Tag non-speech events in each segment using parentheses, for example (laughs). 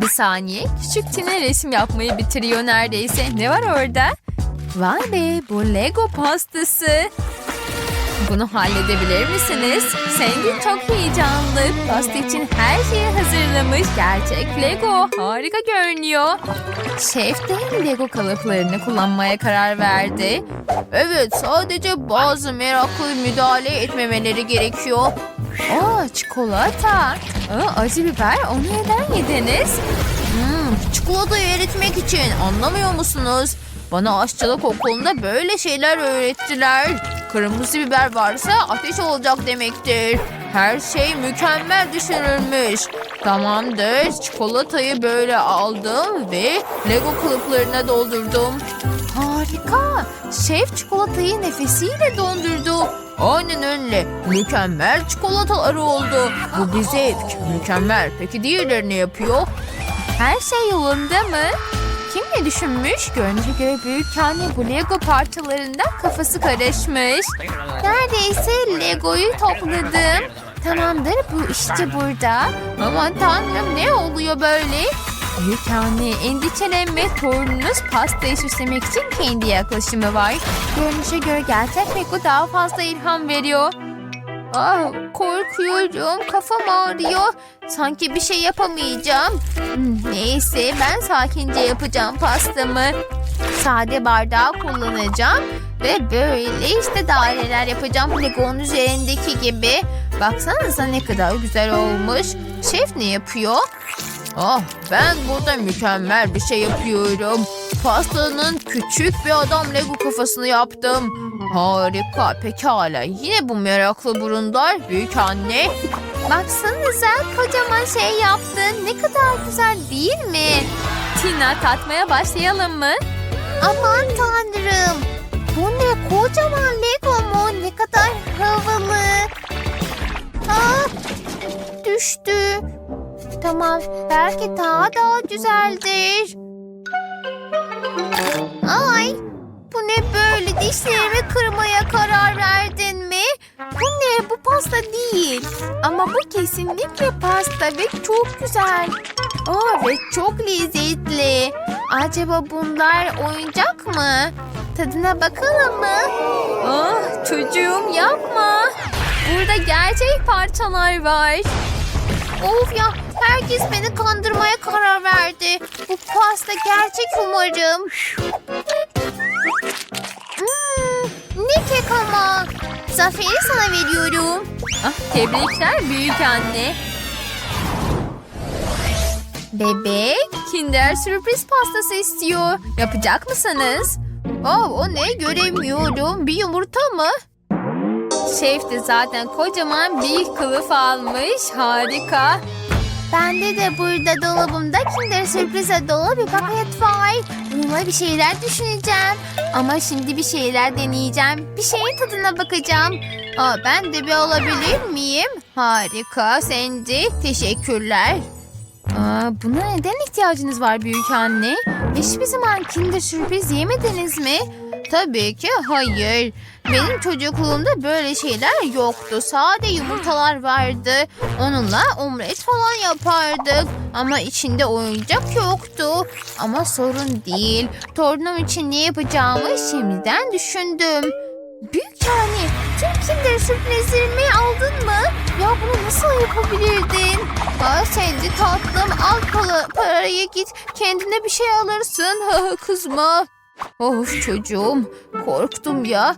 Bir saniye. Küçük Tina resim yapmayı bitiriyor neredeyse. Ne var orada? Vay be bu Lego pastası. Bunu halledebilir misiniz? Sandy çok heyecanlı. Pasta için her şeyi hazırlamış. Gerçek Lego. Harika görünüyor. Şef de Lego kalıplarını kullanmaya karar verdi. Evet sadece bazı meraklı müdahale etmemeleri gerekiyor. Aa çikolata. Aa, acı biber onu neden yediniz? Hmm, çikolatayı eritmek için anlamıyor musunuz? Bana aşçılık okulunda böyle şeyler öğrettiler. Kırmızı biber varsa ateş olacak demektir. Her şey mükemmel düşünülmüş. Tamamdır. Çikolatayı böyle aldım ve Lego kılıflarına doldurdum. Harika. Şef çikolatayı nefesiyle dondurdu. Aynen öyle. Mükemmel çikolatalar oldu. Bu bir zevk. Mükemmel. Peki diğerleri ne yapıyor? Her şey yolunda mı? Kim ne düşünmüş? Görünüşe göre büyük anne bu Lego parçalarından kafası karışmış. Neredeyse Lego'yu topladım. Tamamdır bu işte burada. Aman tanrım ne oluyor böyle? Büyük anne endişelenme torununuz pastayı süslemek için kendi yaklaşımı var. Görünüşe göre gerçek Lego daha fazla ilham veriyor. Ah, korkuyorum. Kafam ağrıyor. Sanki bir şey yapamayacağım. Hmm, Neyse ben sakince yapacağım pastamı. Sade bardağı kullanacağım. Ve böyle işte daireler yapacağım. Lego'nun üzerindeki gibi. Baksanıza ne kadar güzel olmuş. Şef ne yapıyor? Ah ben burada mükemmel bir şey yapıyorum. Pastanın küçük bir adam Lego kafasını yaptım. Harika pekala. Yine bu meraklı burunlar büyük anne. Baksanıza kocaman şey yaptın. Ne kadar güzel değil mi? Tina tatmaya başlayalım mı? Aman tanrım. Bu ne kocaman Lego mu? Ne kadar havalı. Ah, düştü. Tamam, belki daha daha güzeldir. Ay, bu ne böyle dişlerimi kırmaya karar verdin mi? Bu ne? Bu pasta değil. Ama bu kesinlikle pasta ve çok güzel. Aa, ve çok lezzetli. Acaba bunlar oyuncak mı? Tadına bakalım mı? Ah çocuğum yapma. Burada gerçek parçalar var. Of ya herkes beni kandırmaya karar verdi. Bu pasta gerçek umarım. Hmm, ne kek ama. Zaferi sana veriyorum. Ah, tebrikler büyük anne. Bebek Kinder sürpriz pastası istiyor. Yapacak mısınız? Oh, o ne göremiyorum. Bir yumurta mı? Şef de zaten kocaman bir kılıf almış. Harika. Bende de burada dolabımda Kinder sürprize dolu bir paket var. Bununla bir şeyler düşüneceğim. Ama şimdi bir şeyler deneyeceğim. Bir şeyin tadına bakacağım. Aa, ben de bir alabilir miyim? Harika Sandy. Teşekkürler. Aa, buna neden ihtiyacınız var büyük anne? Hiçbir zaman Kinder sürpriz yemediniz mi? Tabii ki hayır. Benim çocukluğumda böyle şeyler yoktu. Sade yumurtalar vardı. Onunla omlet falan yapardık. Ama içinde oyuncak yoktu. Ama sorun değil. Torunum için ne yapacağımı şimdiden düşündüm. Büyük anne, tüm Kinder sürprizlerimi aldın mı? Ya bunu nasıl yapabilirdin? Aa, Sandy tatlım al parayı git. Kendine bir şey alırsın. (laughs) Kızma. Of çocuğum korktum ya.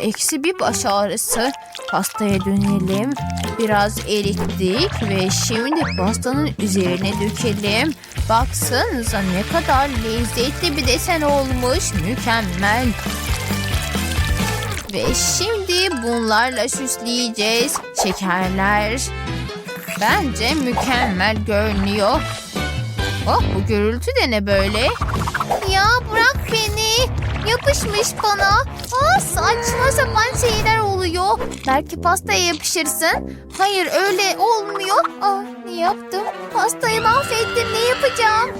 Eksi bir baş ağrısı. Pastaya dönelim. Biraz erittik ve şimdi pastanın üzerine dökelim. Baksanıza ne kadar lezzetli bir desen olmuş. Mükemmel. Ve şimdi bunlarla süsleyeceğiz. Şekerler. Bence mükemmel görünüyor. Oh bu gürültü de ne böyle? Ya bırak beni. Yapışmış bana. Aa, saçma sapan şeyler oluyor. Belki pastaya yapışırsın. Hayır öyle olmuyor. Aa, ne yaptım? Pastayı mahvettim. Ne yapacağım?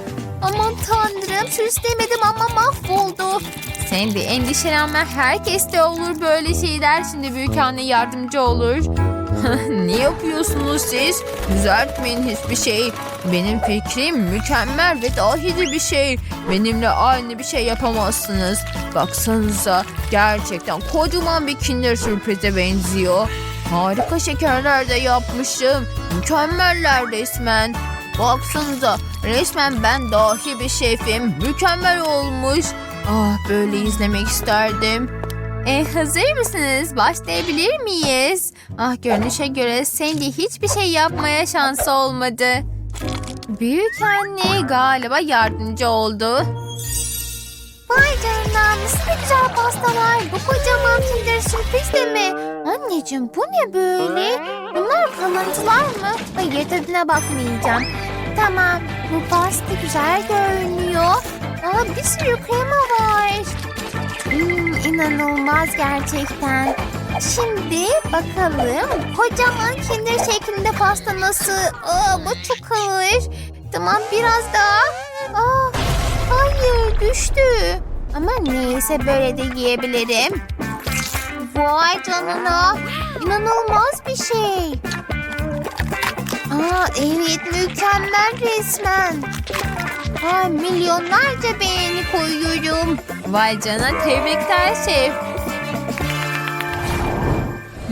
Aman tanrım süslemedim ama mahvoldu. Sen bir endişelenme. Herkeste olur böyle şeyler. Şimdi büyük anne yardımcı olur. (laughs) ne yapıyorsunuz siz? Düzeltmeyin hiçbir şey. Benim fikrim mükemmel ve dahi bir şey. Benimle aynı bir şey yapamazsınız. Baksanıza gerçekten kocaman bir kinder sürprize benziyor. Harika şekerler de yapmışım. Mükemmeller resmen. Baksanıza resmen ben dahi bir şefim. Mükemmel olmuş. Ah böyle izlemek isterdim. E, hazır mısınız? Başlayabilir miyiz? Ah görünüşe göre Sandy hiçbir şey yapmaya şansı olmadı. Büyük anne galiba yardımcı oldu. Vay canına nasıl güzel pastalar. Bu kocaman kinder sürpriz de mi? Anneciğim bu ne böyle? Bunlar kalıntılar mı? Hayır tadına bakmayacağım. Tamam bu pasta güzel görünüyor. Aa, bir sürü krema var. Hmm, inanılmaz gerçekten. Şimdi bakalım kocaman kinder şeklinde pasta nasıl? Aa, bu çok ağır. Tamam biraz daha. Aa, hayır düştü. Ama neyse böyle de yiyebilirim. Vay canına. İnanılmaz bir şey. Aa, evet mükemmel resmen. Aa, milyonlarca beğeni koyuyorum. Vay canına tebrikler şef.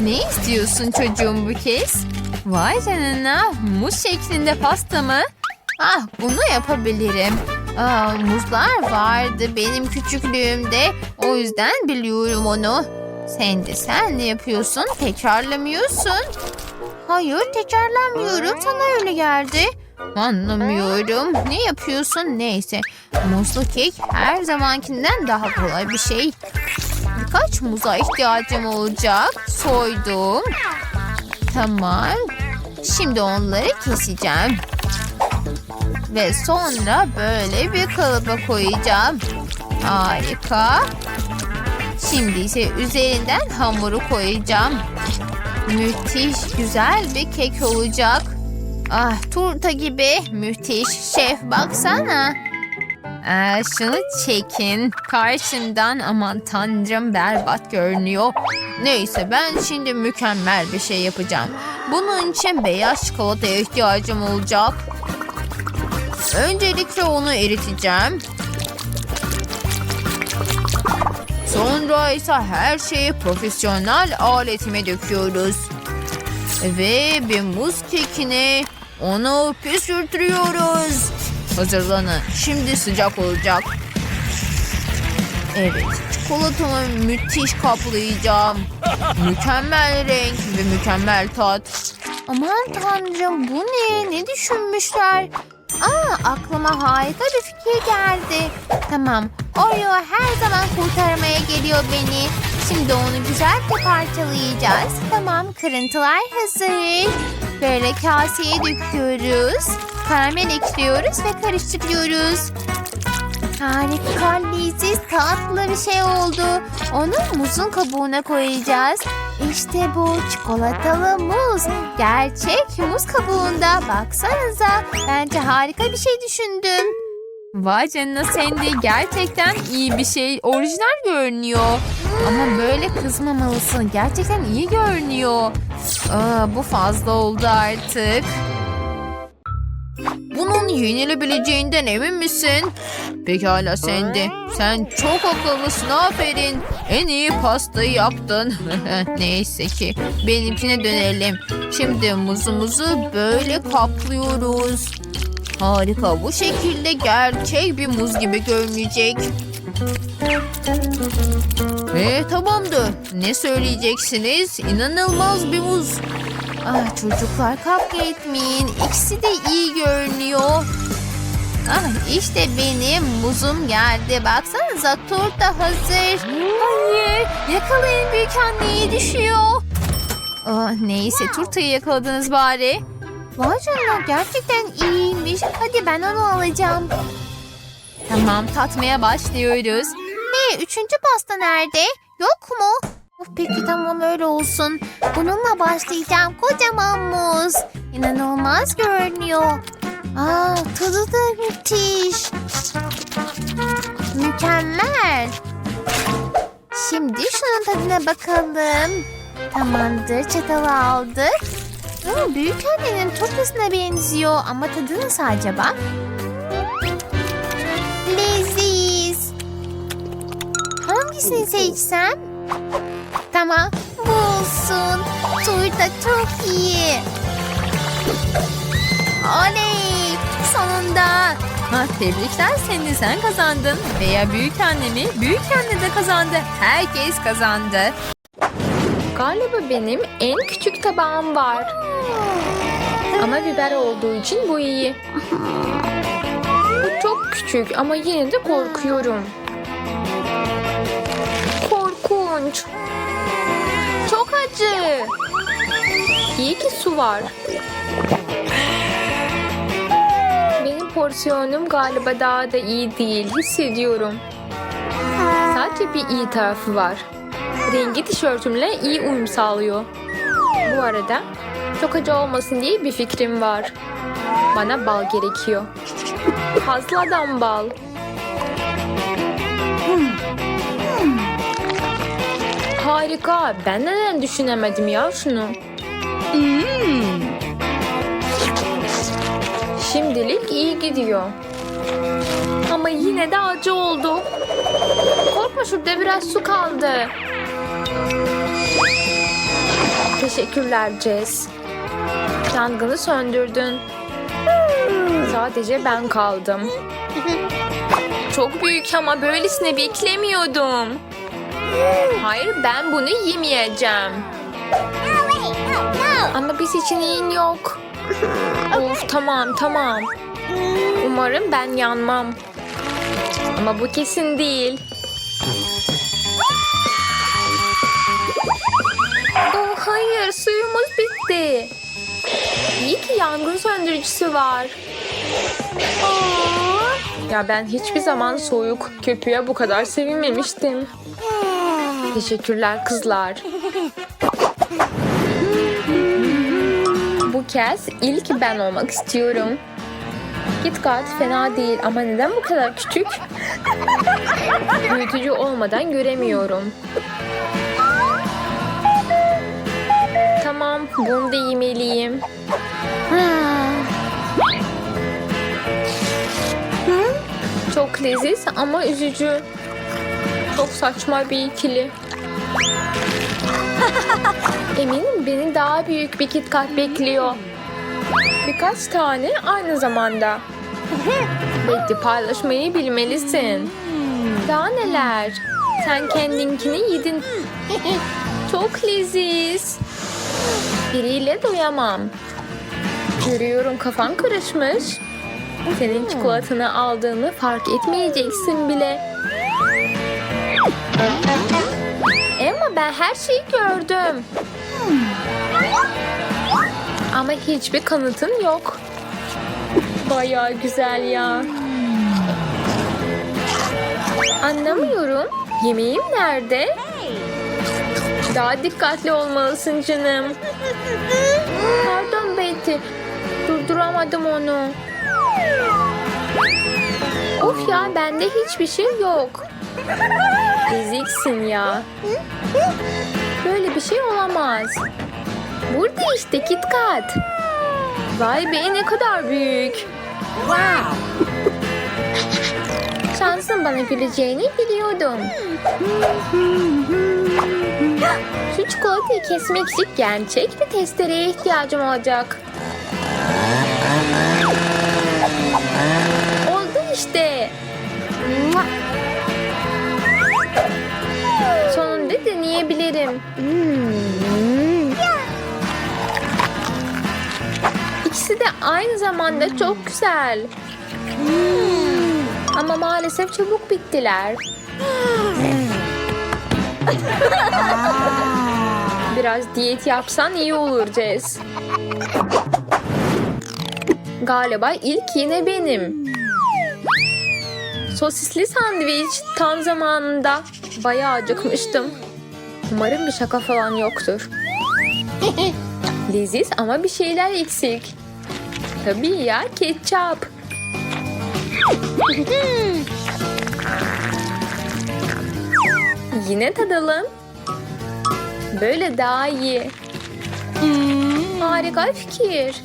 Ne istiyorsun çocuğum bu kez? Vay canına muz şeklinde pasta mı? Ah bunu yapabilirim. Aa, muzlar vardı benim küçüklüğümde. O yüzden biliyorum onu. Sen de sen ne yapıyorsun? Tekrarlamıyorsun. Hayır tekrarlamıyorum. Sana öyle geldi. Anlamıyorum. Ne yapıyorsun? Neyse. Muzlu kek her zamankinden daha kolay bir şey. Birkaç muza ihtiyacım olacak. Soydum. Tamam. Şimdi onları keseceğim. Ve sonra böyle bir kalıba koyacağım. Harika. Şimdi ise üzerinden hamuru koyacağım. Müthiş güzel bir kek olacak. Ah turta gibi müthiş şef baksana. Aa, şunu çekin. Karşımdan aman tanrım berbat görünüyor. Neyse ben şimdi mükemmel bir şey yapacağım. Bunun için beyaz çikolataya ihtiyacım olacak. Öncelikle onu eriteceğim. Sonra ise her şeyi profesyonel aletime döküyoruz. Ve bir muz kekini onu püskürtüyoruz. Hazırlanın. Şimdi sıcak olacak. Evet. Çikolatamı müthiş kaplayacağım. Mükemmel renk ve mükemmel tat. Aman tanrım bu ne? Ne düşünmüşler? Aa aklıma harika bir fikir geldi. Tamam. Oreo her zaman kurtarmaya geliyor beni. Şimdi onu güzelce parçalayacağız. Tamam kırıntılar hazır. Böyle kaseye döküyoruz. Karamel ekliyoruz ve karıştırıyoruz. Harika, leziz, tatlı bir şey oldu. Onu muzun kabuğuna koyacağız. İşte bu çikolatalı muz. Gerçek muz kabuğunda. Baksanıza. Bence harika bir şey düşündüm. Vay canına Sandy gerçekten iyi bir şey. Orijinal görünüyor. Ama böyle kızmamalısın. Gerçekten iyi görünüyor. Aa, bu fazla oldu artık. Bunun yenilebileceğinden emin misin? Pekala Sandy. Sen çok akıllısın aferin. En iyi pastayı yaptın. (laughs) Neyse ki benimkine dönelim. Şimdi muzumuzu böyle kaplıyoruz. Harika bu şekilde gerçek bir muz gibi görünecek. Ve tamamdır. Ne söyleyeceksiniz? İnanılmaz bir muz. Ah çocuklar kavga etmeyin. İkisi de iyi görünüyor. Ah işte benim muzum geldi. Baksanıza turta hazır. Hayır yakalayın büyük anneyi düşüyor. Ah, neyse turtayı yakaladınız bari. Vay canına gerçekten iyiymiş. Hadi ben onu alacağım. Tamam tatmaya başlıyoruz. Ne üçüncü pasta nerede? Yok mu? Peki tamam öyle olsun. Bununla başlayacağım. Kocaman muz. İnanılmaz görünüyor. Aa, tadı da müthiş. Mükemmel. Şimdi şunun tadına bakalım. Tamamdır çatalı aldık. Hmm, büyük annenin turtasına benziyor ama tadı nasıl acaba? Leziz. Hangisini seçsem? Tamam bu olsun. Turta çok iyi. Oley! Sonunda. Ha, tebrikler seni sen kazandın. Veya büyük annemi büyük anne de kazandı. Herkes kazandı. Galiba benim en küçük tabağım var. Ama biber olduğu için bu iyi. Bu çok küçük ama yine de korkuyorum. Korkunç. Acı. İyi ki su var. Benim porsiyonum galiba daha da iyi değil. Hissediyorum. Sadece bir iyi tarafı var. Rengi tişörtümle iyi uyum sağlıyor. Bu arada çok acı olmasın diye bir fikrim var. Bana bal gerekiyor. Fazladan bal. Harika. Ben neden düşünemedim ya şunu? Şimdilik iyi gidiyor. Ama yine de acı oldu. Korkma şurada biraz su kaldı. Teşekkürler Jess. Yangını söndürdün. Sadece ben kaldım. Çok büyük ama böylesine beklemiyordum. Hayır ben bunu yemeyeceğim. Ama bir seçeneğin yok. (laughs) Of tamam tamam. Umarım ben yanmam. Ama bu kesin değil. Oh hayır suyumuz bitti. İyi ki yangın söndürücüsü var. Ya ben hiçbir zaman soğuk köpüğe bu kadar sevinmemiştim. Teşekkürler kızlar. Bu kez ilk ben olmak istiyorum. KitKat fena değil ama neden bu kadar küçük? Büyütücü olmadan göremiyorum. Tamam, bunu da yemeliyim. Çok leziz ama üzücü. Çok saçma bir ikili. (laughs) Eminim beni daha büyük bir KitKat bekliyor. Birkaç tane aynı zamanda. (laughs) Bekle paylaşmayı bilmelisin. Daha neler? Sen kendinkini yedin. (laughs) Çok leziz. Biriyle doyamam. Görüyorum kafan karışmış. Senin çikolatanı aldığını fark etmeyeceksin bile. Ben her şeyi gördüm. Ama hiçbir kanıtın yok. Bayağı güzel ya. Anlamıyorum. Yemeğim nerede? Daha dikkatli olmalısın canım. Pardon Betty. Durduramadım onu. Of ya bende hiçbir şey yok. Eziksin ya. Böyle bir şey olamaz. Burada işte KitKat. Vay be ne kadar büyük. Wow. Şansın bana güleceğini biliyordum. Şu çikolatayı kesmek için gerçek bir testereye ihtiyacım olacak. Deneyebilirim. İkisi de aynı zamanda çok güzel. Ama maalesef çabuk bittiler. (laughs) Biraz diyet yapsan iyi olur Jess. Galiba ilk yine benim. Sosisli sandviç tam zamanında. Bayağı acıkmıştım. Umarım bir şaka falan yoktur. (laughs) Leziz ama bir şeyler eksik. Tabii ya ketçap. (laughs) Yine tadalım. Böyle daha iyi. Harika fikir.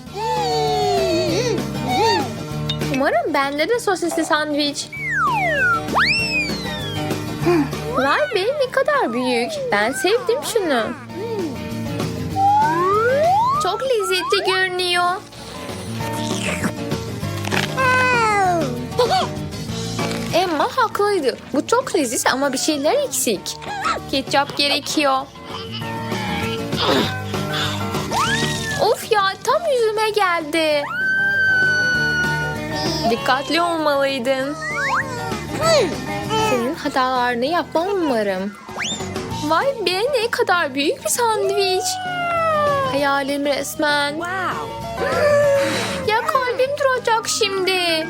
Umarım bende de sosisli sandviç. Vay be ne kadar büyük. Ben sevdim şunu. Çok lezzetli görünüyor. (laughs) Emma haklıydı. Bu çok leziz ama bir şeyler eksik. Ketçap gerekiyor. Of ya tam yüzüme geldi. Dikkatli olmalıydın. Senin hatalarını yapmam umarım. Vay be ne kadar büyük bir sandviç. Hayalim resmen. Ya kalbim duracak şimdi.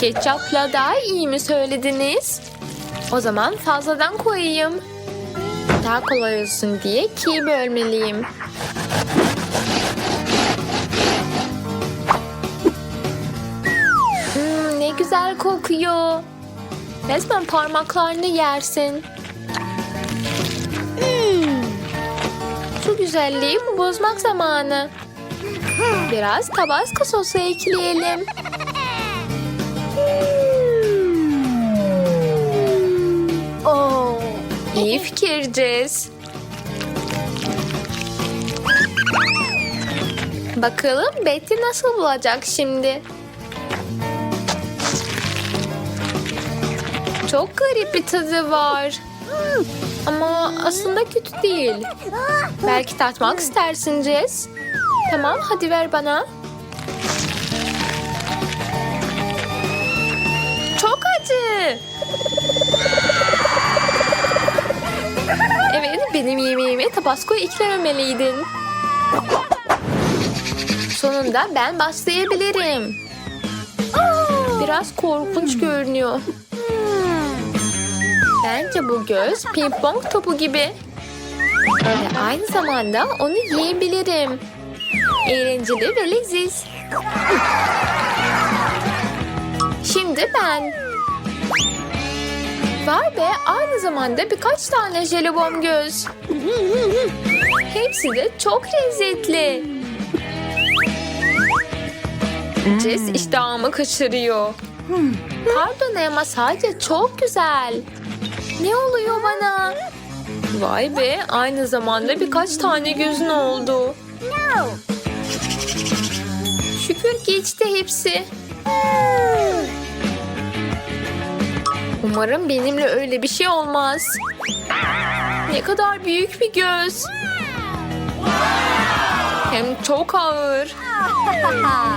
Ketçapla daha iyi mi söylediniz? O zaman fazladan koyayım. Daha kolay olsun diye ikiye bölmeliyim. Güzel kokuyor. Resmen parmaklarını yersin. Şu güzelliği bozmak zamanı. Biraz tabasco sosu ekleyelim. Oo. İyi fikir Jess. Bakalım Betty nasıl bulacak şimdi? Çok garip bir tadı var. Ama aslında kötü değil. Belki tatmak istersin Jess. Tamam hadi ver bana. Çok acı. Evet, benim yemeğime tabasco eklememeliydin. Sonunda ben başlayabilirim. Biraz korkunç görünüyor. Bence bu göz ping pong topu gibi. Ve aynı zamanda onu yiyebilirim. Eğlenceli ve leziz. Şimdi ben. Var be aynı zamanda birkaç tane jelibon göz. Hepsi de çok lezzetli. Jess iştahımı kaçırıyor. Pardon ama sadece çok güzel. Ne oluyor bana? Vay be aynı zamanda birkaç tane gözün oldu. Şükür geçti hepsi. Umarım benimle öyle bir şey olmaz. Ne kadar büyük bir göz. Hem çok ağır. Ama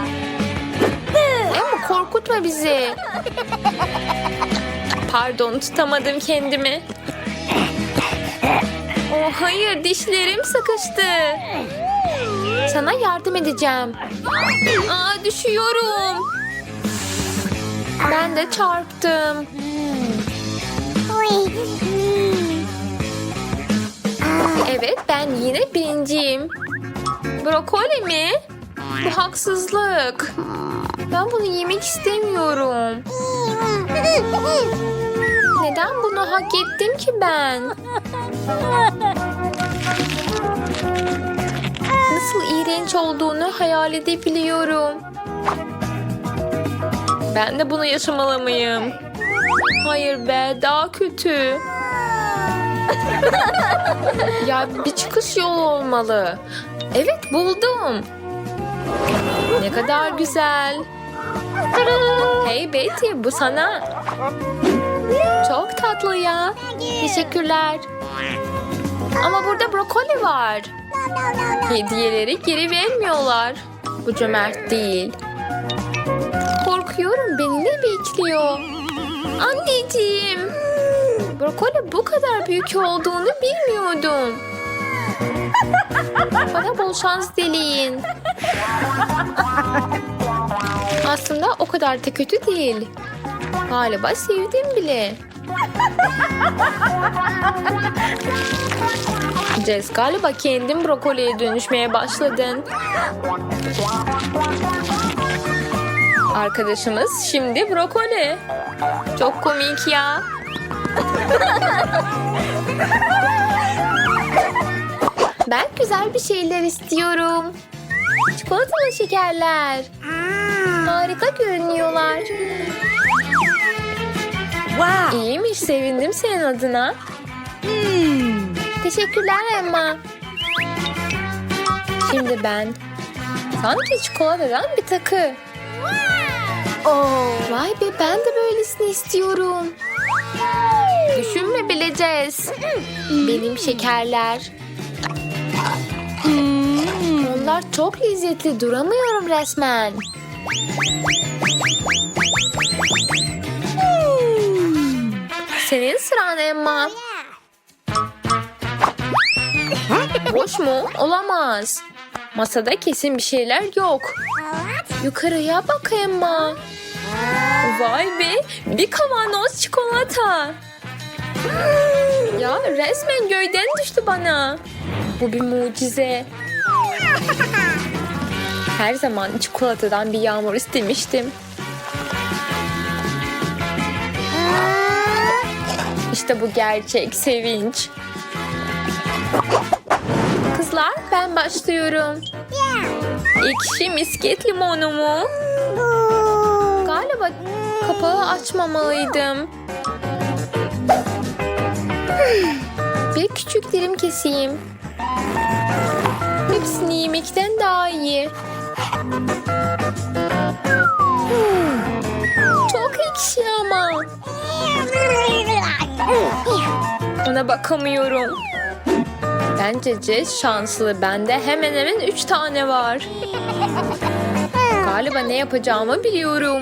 korkutma bizi. Pardon tutamadım kendimi. Oh hayır dişlerim sıkıştı. Sana yardım edeceğim. Aa düşüyorum. Ben de çarptım. Evet ben yine birinciyim. Brokoli mi? Bu haksızlık. Ben bunu yemek istemiyorum. Neden bunu hak ettim ki ben? Nasıl iğrenç olduğunu hayal edebiliyorum. Ben de bunu yaşamalı mıyım? Hayır be daha kötü. (laughs) ya bir çıkış yolu olmalı. Evet buldum. Ne kadar güzel. Hey Betty bu sana. Tatlı ya. Teşekkürler. Ama burada brokoli var. Hediyeleri geri vermiyorlar. Bu cömert değil. Korkuyorum beni ne bekliyor? Anneciğim. Brokoli bu kadar büyük olduğunu bilmiyordum. Bana bol şans dileyin. Aslında o kadar da kötü değil. Galiba sevdim bile. Jess galiba kendin brokoliye dönüşmeye başladın. Arkadaşımız şimdi brokoli. Çok komik ya. Ben güzel bir şeyler istiyorum. Çikolatalı şekerler. Harika görünüyorlar. İyiymiş, sevindim senin adına. Teşekkürler Emma. Şimdi ben sanki çikolatadan bir takı. Vay be ben de böylesini istiyorum. Düşünme bileceğiz. Benim şekerler. Onlar çok lezzetli duramıyorum resmen. Senin sıran Emma. Boş mu? Olamaz. Masada kesin bir şeyler yok. Yukarıya bak Emma. Vay be bir kavanoz çikolata. Ya resmen göyden düştü bana. Bu bir mucize. (laughs) Her zaman çikolatadan bir yağmur istemiştim. İşte bu gerçek sevinç. Kızlar ben başlıyorum. Ekşi misket limonu mu? Galiba kapağı açmamalıydım. Bir küçük dilim keseyim. Hepsini yemekten daha iyi. Çok ekşi ama. Ona bakamıyorum. Bence Jess şanslı. Bende hemen hemen üç tane var. Galiba ne yapacağımı biliyorum.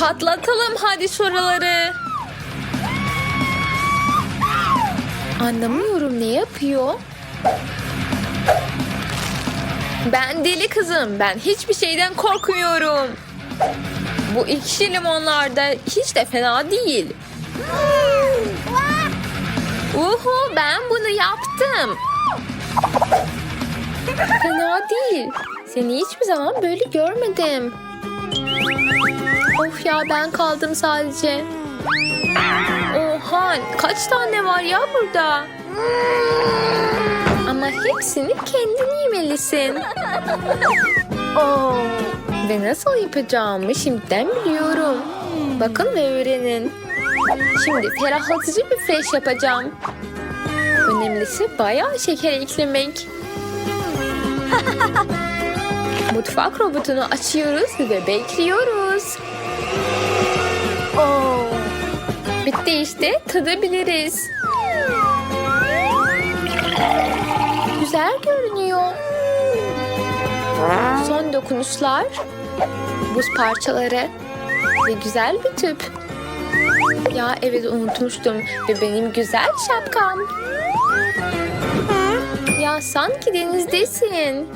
Patlatalım hadi şuraları. Anlamıyorum ne yapıyor? Ben deli kızım. Ben hiçbir şeyden korkmuyorum. Bu ekşi limonlar da hiç de fena değil. Uhu ben bunu yaptım. Fena değil. Seni hiçbir zaman böyle görmedim. Of ya ben kaldım sadece. Oha kaç tane var ya burada? Ama hepsini kendin yemelisin. Ve nasıl yapacağımı şimdiden biliyorum. Bakın ve öğrenin. Şimdi ferahlatıcı bir fresh yapacağım. Önemlisi bayağı şeker eklemek. (laughs) Mutfak robotunu açıyoruz ve bekliyoruz. Bitti işte tadabiliriz. Güzel görünüyor. Son dokunuşlar. Buz parçaları. Ve güzel bir tüp. Ya evet unutmuştum. Ve benim güzel şapkam. Ya sanki denizdesin.